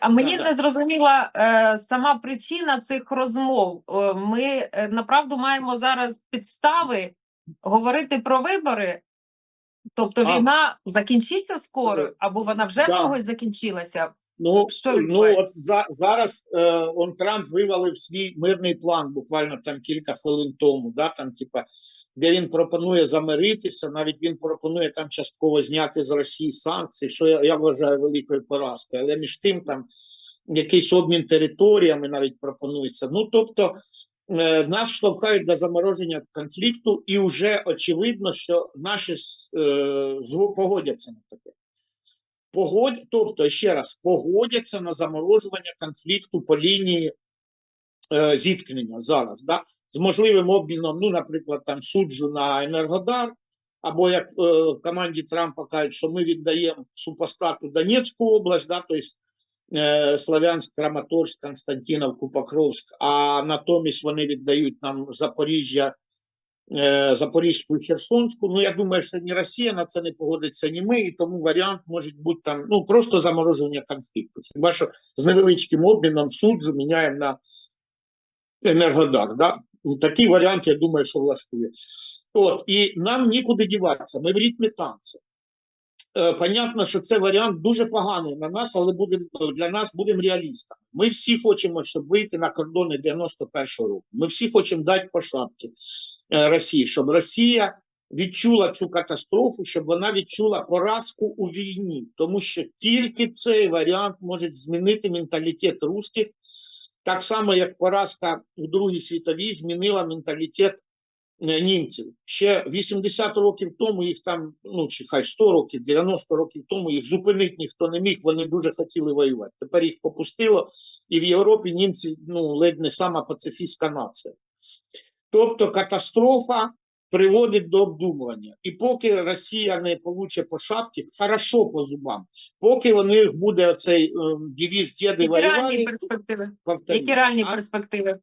А мені не зрозуміла е, сама причина цих розмов. Е, ми е, направду маємо зараз підстави говорити про вибори. Тобто А. війна закінчиться скоро, або вона вже в Да. когось закінчилася. Ну, ну от за, зараз е, он Трамп вивалив свій мирний план буквально там кілька хвилин тому, да, там, типа, де він пропонує замиритися, навіть він пропонує там частково зняти з Росії санкції, що я, я вважаю великою поразкою. Але між тим там якийсь обмін територіями навіть пропонується. Ну тобто е, нас штовхають до замороження конфлікту, і вже очевидно, що наші е, погодяться на таке. Погодь, тобто, ще раз, погодяться на заморожування конфлікту по лінії е, зіткнення зараз, да? з можливим обміном, ну, наприклад, там суджу на Енергодар, або як е, в команді Трампа кажуть, що ми віддаємо супостату Донецьку область, да? тобто е, Слов'янськ, Краматорськ, Константиновку, Покровськ, а натомість вони віддають нам Запоріжжя, е, Запорізьку і Херсонську. Ну, я думаю, що ні Росія на це не погодиться, ні ми, і тому варіант може бути там ну, просто замороження конфлікту. Хіба що з невеличким обміном суджу міняємо на Енергодар. Да? Ну, Такий варіант, я думаю, що влаштує. От, і нам нікуди діватися, ми в ритмі танцю. Е, понятно, що це варіант дуже поганий на нас, але будем, для нас будемо реалістами. Ми всі хочемо, щоб вийти на кордони 91-го року. Ми всі хочемо дати по шапці е, Росії, щоб Росія відчула цю катастрофу, щоб вона відчула поразку у війні. Тому що тільки цей варіант може змінити менталітет русських, так само, як поразка у Другій світовій змінила менталітет німців. Ще 80 років тому їх там, ну чи хай 100 років, 90 років тому їх зупинити ніхто не міг, вони дуже хотіли воювати. Тепер їх попустило, і в Європі німці ну, ледь не сама пацифістська нація. Тобто катастрофа приводить до обдумування. І поки Росія не получе по шапці, хорошо по зубам, поки у них буде оцей ем, девіз «Діди Які реальні перспективи? Які реальні перспективи?